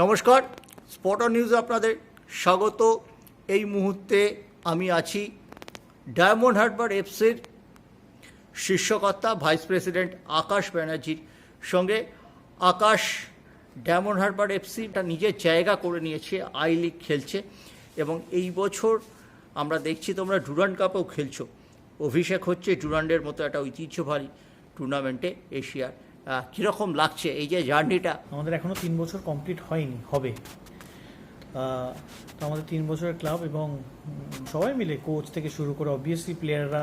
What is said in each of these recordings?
নমস্কার। Spotter news আপনাদের স্বাগত। এই মুহূর্তে আমি আছি ডায়মন্ড হারবার এফসির শীর্ষকর্তা, ভাইস প্রেসিডেন্ট আকাশ ব্যানার্জির সঙ্গে। আকাশ ডায়মন্ড হারবার এফসিটা নিজের জায়গা করে নিয়েছে, আই লিগ খেলছে এবং এই বছর আমরা দেখছি তোমরা ডুরান্ড কাপেও খেলছো। অভিষেক হচ্ছে ডুরান্ডের মতো একটা ঐতিহ্যবাহী টুর্নামেন্টে এশিয়ার কীরকম লাগছে এই যে জার্নিটা? আমাদের এখনও তিন বছর কমপ্লিট হয়নি, হবে। তো আমাদের তিন বছরের ক্লাব এবং সবাই মিলে কোচ থেকে শুরু করে অবভিয়াসলি প্লেয়াররা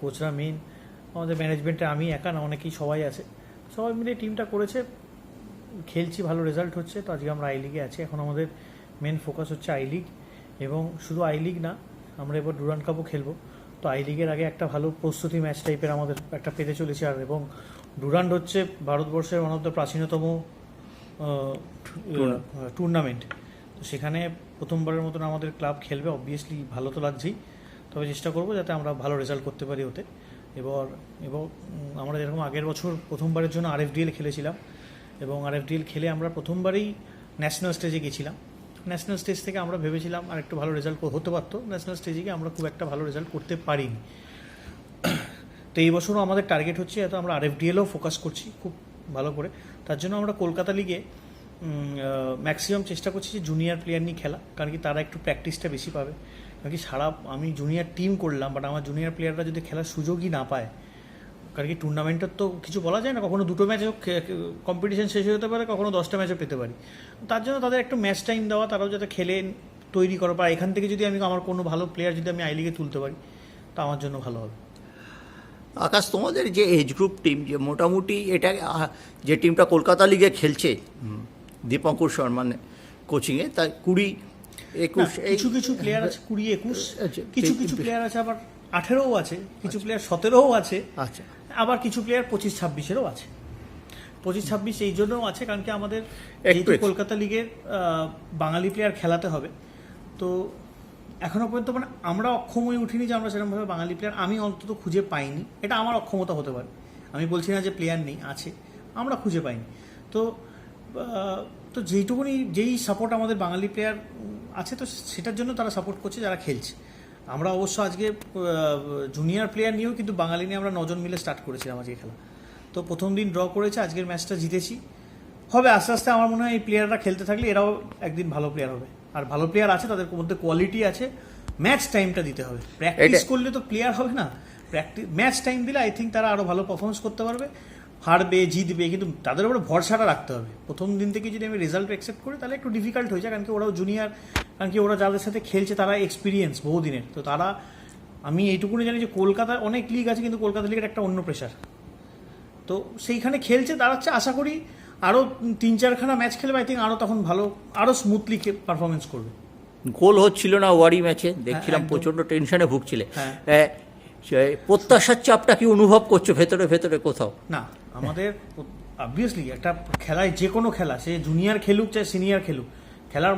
কোচরা মেন আমাদের ম্যানেজমেন্টে আমি একা না, অনেকেই সবাই আছে। সবাই মিলে টিমটা করেছে, খেলছি, ভালো রেজাল্ট হচ্ছে। তো আজকে আমরা আই লিগে আছি। এখন আমাদের মেন ফোকাস হচ্ছে আই লিগ এবং শুধু আই লিগ না, আমরা এবার ডুরান্ড কাপও খেলব। তো আই লিগের আগে একটা ভালো প্রস্তুতি ম্যাচ টাইপের আমাদের একটা পেতে চলেছে আর এবং ডুরান্ড হচ্ছে ভারতবর্ষের ওয়ান অফ দ্য প্রাচীনতম টুর্নামেন্ট তো সেখানে প্রথমবারের মতন আমাদের ক্লাব খেলবে। অবভিয়াসলি ভালো তো লাগছেই। তবে চেষ্টা করব যাতে আমরা ভালো রেজাল্ট করতে পারি ওতে। এবার এবং আমরা যেরকম আগের বছর প্রথমবারের জন্য আরএফডিএল খেলেছিলাম এবং আরএফডিএল খেলে আমরা প্রথমবারই ন্যাশনাল স্টেজে গেছিলাম। ন্যাশনাল স্টেজ থেকে আমরা ভেবেছিলাম আর একটু ভালো রেজাল্ট হতে পারতো। ন্যাশনাল স্টেজে গিয়ে আমরা খুব একটা ভালো রেজাল্ট করতে পারিনি। তো এই বছরও আমাদের টার্গেট হচ্ছে এত আমরা আরএফডিএলও ফোকাস করছি খুব ভালো করে। তার জন্য আমরা কলকাতা লিগে ম্যাক্সিমাম চেষ্টা করছি যে জুনিয়র প্লেয়ার নিয়ে খেলা, কারণ কি তারা একটু প্র্যাকটিসটা বেশি পাবে। কারণ কি সারা আমি জুনিয়র টিম করলাম বাট আমার জুনিয়র প্লেয়াররা যদি খেলার সুযোগই না পায় কারণ কি টুর্নামেন্টের তো কিছু বলা যায় না কখনো দুটো ম্যাচও কম্পিটিশন শেষ হয়ে যেতে পারে কখনো দশটা ম্যাচও পেতে পারি। তার জন্য তাদের একটু ম্যাচ টাইম দেওয়া তারাও যাতে খেলে তৈরি করো বা এখান থেকে যদি আমি আমার কোনো ভালো প্লেয়ার যদি আমি আই লিগে তুলতে পারি তা আমার জন্য ভালো হবে। আকাশ তোমাদের যে এজ গ্রুপ টিম যে মোটামুটি এটা যে টিমটা কলকাতা লিগে খেলছে দীপঙ্কর শর্মান কোচিংয়ে তাই কুড়ি একুশ কিছু কিছু প্লেয়ার আছে কুড়ি একুশ আচ্ছা, কিছু কিছু প্লেয়ার আছে আবার আঠেরোও আছে কিছু প্লেয়ার সতেরোও আছে। আচ্ছা। আবার কিছু প্লেয়ার পঁচিশ ছাব্বিশেরও আছে। পঁচিশ ছাব্বিশ এই জন্যও আছে কারণ কি আমাদের যেহেতু কলকাতা লিগের বাঙালি প্লেয়ার খেলাতে হবে তো এখনও পর্যন্ত মানে আমরা অক্ষম হয়ে উঠিনি যে আমরা সেরকমভাবে বাঙালি প্লেয়ার আমি অন্তত খুঁজে পাইনি। এটা আমার অক্ষমতা হতে পারে। আমি বলছি না যে প্লেয়ার নেই আছে আমরা খুঁজে পাইনি। তো তো যেইটুকুনি যেই সাপোর্ট আমাদের বাঙালি প্লেয়ার আছে তো সেটার জন্য তারা সাপোর্ট করছে যারা খেলছে। আমরা অবশ্য আজকে জুনিয়র প্লেয়ার নিয়েও কিন্তু বাঙালি নিয়ে আমরা নজন মিলে স্টার্ট করেছিলাম আজকে খেলা। তো প্রথম দিন ড্র করেছে আজকের ম্যাচটা জিতেছি। হবে আস্তে আস্তে আমার মনে হয় এই প্লেয়াররা খেলতে থাকলে এরাও একদিন ভালো প্লেয়ার হবে। আর ভালো প্লেয়ার আছে তাদের মধ্যে কোয়ালিটি আছে। ম্যাচ টাইমটা দিতে হবে। প্র্যাকটিস করলে তো প্লেয়ার হবে না। প্র্যাকটিস ম্যাচ টাইম দিলে আই থিঙ্ক তারা আরও ভালো পারফরমেন্স করতে পারবে। হারবে জিতবে কিন্তু তাদের উপরে ভরসাটা রাখতে হবে। প্রথম দিন থেকে যদি আমি রেজাল্ট অ্যাকসেপ্ট করি তাহলে একটু ডিফিকাল্ট হয়ে যায় কারণ কি ওরাও জুনিয়র কারণ কি ওরা যাদের সাথে খেলছে তারা এক্সপিরিয়েন্স বহুদিনের। তো তারা আমি এইটুকুনি জানি যে কলকাতার অনেক লিগ আছে কিন্তু কলকাতা লিগের একটা অন্য প্রেশার তো সেইখানে খেলছে তারা হচ্ছে আশা করি আরও তিন চারখানা ম্যাচ খেলবে আই থিঙ্ক আরও তখন ভালো আরও স্মুথলি পারফরমেন্স করবে। গোল হচ্ছিল না ওয়ারি ম্যাচে দেখছিলাম প্রচণ্ড টেনশনে ভুগছিলে। হ্যাঁ। প্রত্যাশার চাপটা কি অনুভব করছ ভেতরে ভেতরে কোথাও? না। আমাদের অবভিয়াসলি একটা খেলায় যে কোনো খেলা, সে জুনিয়র খেলুক চাই সিনিয়র খেলুক, খেলার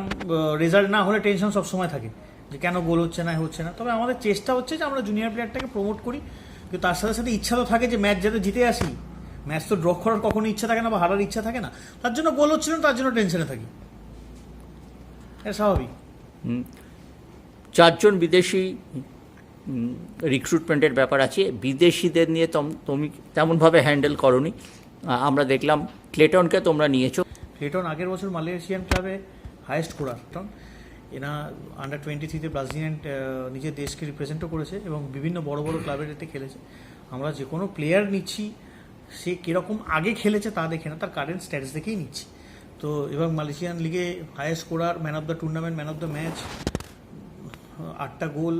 রেজাল্ট না হলে টেনশন সবসময় থাকে যে কেন গোল হচ্ছে না হচ্ছে না। তবে আমাদের চেষ্টা হচ্ছে যে আমরা জুনিয়র প্লেয়ারটাকে প্রমোট করি, কিন্তু তার সাথে সাথে ইচ্ছা তো থাকে যে ম্যাচ যাতে জিতে আসি। ম্যাচ তো ড্র করার কখনো ইচ্ছা থাকে না বা হারার ইচ্ছা থাকে না। তার জন্য গোল হচ্ছিল না, তার জন্য টেনশনে থাকি। স্বাভাবিক। চারজন বিদেশি রিক্রুটমেন্টের ব্যাপার আছে। বিদেশিদের নিয়ে তুমি তেমনভাবে হ্যান্ডেল করনি। আমরা দেখলাম ক্লেটনকে তোমরা নিয়েছো। ক্লেটন আগের বছর মালয়েশিয়ান ক্লাবে হায়েস্ট করার ক্লেটন এনা আন্ডার টোয়েন্টি থ্রিতে ব্রাজিলিয়ান নিজের দেশকে রিপ্রেজেন্টও করেছে এবং বিভিন্ন বড় বড় ক্লাবের এতে খেলেছে। আমরা যে কোনো প্লেয়ার নিচ্ছি, সে কীরকম আগে খেলেছে তা দেখে না, তার কারেন্ট স্ট্যাটাস দেখেই নিচ্ছি। তো এবং মালয়েশিয়ান লিগে highest scorer man of the tournament man of the match আটটা গোল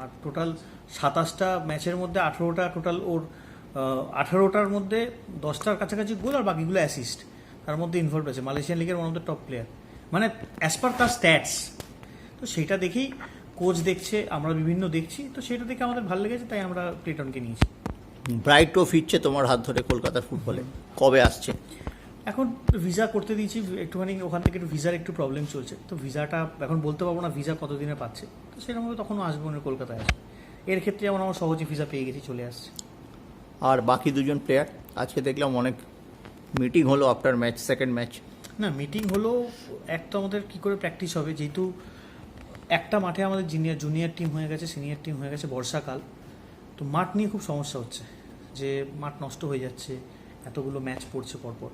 আর টোটাল সাতাশটা ম্যাচের মধ্যে আঠেরোটা, টোটাল ওর আঠেরোটার মধ্যে দশটার কাছাকাছি গোল আর বাকিগুলো অ্যাসিস্ট তার মধ্যে ইনভলভ আছে মালয়েশিয়ান লিগের one of the top player মানে অ্যাজ পার তার স্ট্যাটস তো সেইটা দেখেই কোচ দেখছে, আমরা বিভিন্ন দেখছি, তো সেটা দেখে আমাদের ভালো লেগেছে, তাই আমরা প্লেটনকে নিয়েছি। ব্রাইটও ফিরছে তোমার হাত ধরে কলকাতার ফুটবলে কবে আসছে? এখন ভিসা করতে দিয়েছি একটুখানি ওখান থেকে একটু ভিসার একটু প্রবলেম চলছে। তো ভিসাটা এখন বলতে পারব না ভিসা কতদিনে পাচ্ছে। তো সেরকমভাবে তখনও আসব না কলকাতায় আসবে। এর ক্ষেত্রে যেমন আমার সহজে ভিসা পেয়ে গেছি চলে আসছে। আর বাকি দুজন প্লেয়ার আজকে দেখলাম অনেক মিটিং হলো আফটার ম্যাচ সেকেন্ড ম্যাচ না মিটিং হলো এক তো আমাদের কী করে প্র্যাকটিস হবে যেহেতু একটা মাঠে আমাদের জুনিয়র জুনিয়র টিম হয়ে গেছে সিনিয়র টিম হয়ে গেছে বর্ষাকাল। তো মাঠ নিয়ে খুব সমস্যা হচ্ছে যে মাঠ নষ্ট হয়ে যাচ্ছে এতগুলো ম্যাচ পড়ছে পরপর।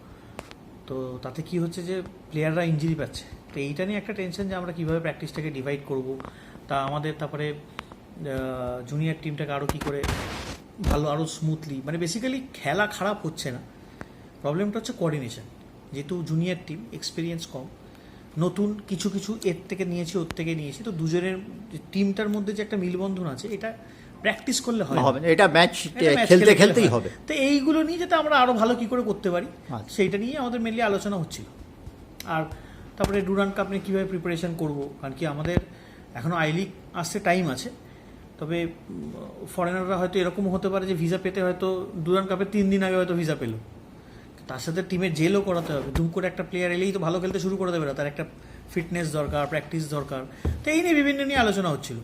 তো তাতে কি হচ্ছে যে প্লেয়াররা ইঞ্জুরি পাচ্ছে। তো এইটা নিয়ে একটা টেনশন যে আমরা কীভাবে প্র্যাকটিসটাকে ডিভাইড করব। তা আমাদের তারপরে জুনিয়র টিমটাকে আরও কী করে ভালো আরও স্মুথলি মানে বেসিক্যালি খেলা খারাপ হচ্ছে না। প্রবলেমটা হচ্ছে কোঅর্ডিনেশন যেহেতু জুনিয়র টিম এক্সপিরিয়েন্স কম, নতুন কিছু কিছু এর থেকে নিয়েছি, ওর থেকে নিয়েছি, তো দুজনের টিমটার মধ্যে যে একটা মিলবন্ধন আছে, এটা প্র্যাকটিস করলে হয় হবে না। এটা ম্যাচ খেলতে খেলতেই হবে। তো এইগুলো নিয়ে যাতে আমরা আরও ভালো কি করে করতে পারি আচ্ছা। সেইটা নিয়ে আমাদের মেনলি আলোচনা হচ্ছিল। আর তারপরে ডুরান কাপ নিয়ে কীভাবে প্রিপারেশন করব কারণ কি আমাদের এখনও আই লিগ আসতে টাইম আছে। তবে ফরেনাররা হয়তো এরকম হতে পারে যে ভিসা পেতে হয়তো ডুরান কাপের তিন দিন আগে হয়তো ভিসা পেল। তার সাথে টিমের জেলও করাতে হবে। দুম করে একটা প্লেয়ার এলেই তো ভালো খেলতে শুরু করে দেবে না। তার একটা ফিটনেস দরকার প্র্যাকটিস দরকার। তো এই নিয়ে বিভিন্ন নিয়ে আলোচনা হচ্ছিল।